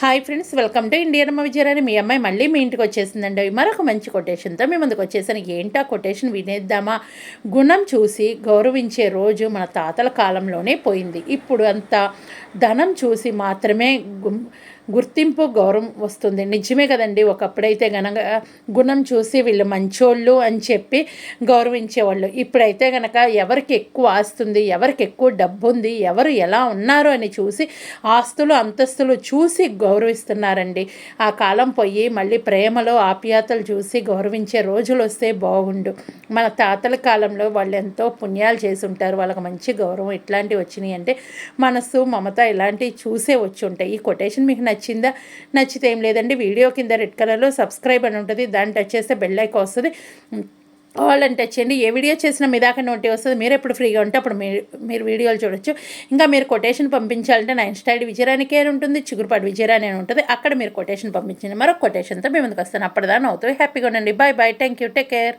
Hi friends welcome to Indian అమ్మ విజయరాని మీ అమ్మాయి మళ్ళీ మీ ఇంటికి వచ్చేసిందండి. మరొక మంచి కొటేషన్తో మీ ముందుకు వచ్చేసాను. ఏంటా కొటేషన్ వినేద్దామా? గుణం చూసి గౌరవించే రోజు మన తాతల కాలంలోనే పోయింది. ఇప్పుడు అంత ధనం చూసి మాత్రమే గుర్తింపు గౌరవం వస్తుంది. నిజమే కదండి. ఒకప్పుడైతే గనక గుణం చూసి వీళ్ళు మంచోళ్ళు అని చెప్పి గౌరవించేవాళ్ళు. ఇప్పుడైతే గనక ఎవరికి ఎక్కువ ఆస్తుంది ఎవరికి ఎక్కువ డబ్బు ఉంది ఎవరు ఎలా ఉన్నారు అని చూసి ఆస్తులు అంతస్తులు చూసి గౌరవిస్తున్నారండి. ఆ కాలం పోయి మళ్ళీ ప్రేమలో ఆప్యాతలు చూసి గౌరవించే రోజులు వస్తే బాగుండు. మన తాతల కాలంలో వాళ్ళు ఎంతో పుణ్యాలు చేసి ఉంటారు. వాళ్ళకి మంచి గౌరవం ఇట్లాంటివి వచ్చినాయి అంటే మనసు మమత ఇలాంటివి చూసే వచ్చి ఉంటాయి. ఈ కొటేషన్ మీకు నచ్చి నచ్చిందా? నచ్చితే ఏం లేదండి. వీడియో కింద రెడ్ కలర్లో సబ్స్క్రైబ్ అని ఉంటుంది. దాన్ని టచ్ చేస్తే బెల్ ఐకాన్ వస్తుంది. వాళ్ళని టచ్ చేయండి. ఏ వీడియో చేసినా మీ దాకా నోటి వస్తుంది. మీరు ఎప్పుడు ఫ్రీగా ఉంటే అప్పుడు మీరు మీరు వీడియోలు చూడొచ్చు. ఇంకా మీరు కొటేషన్ పంపించాలంటే నా ఇన్స్టా ఐడి విజయరానికి ఉంటుంది. చిగురుపాటి విజయరాని అని ఉంటుంది. అక్కడ మీరు కొటేషన్ పంపించండి. మరొక కొటేషన్తో మేము ముందుకు వస్తాను. అప్పటిదాన్ని అవుతుంది హ్యాపీగా ఉండండి. Bye bye. Thank you. Take care.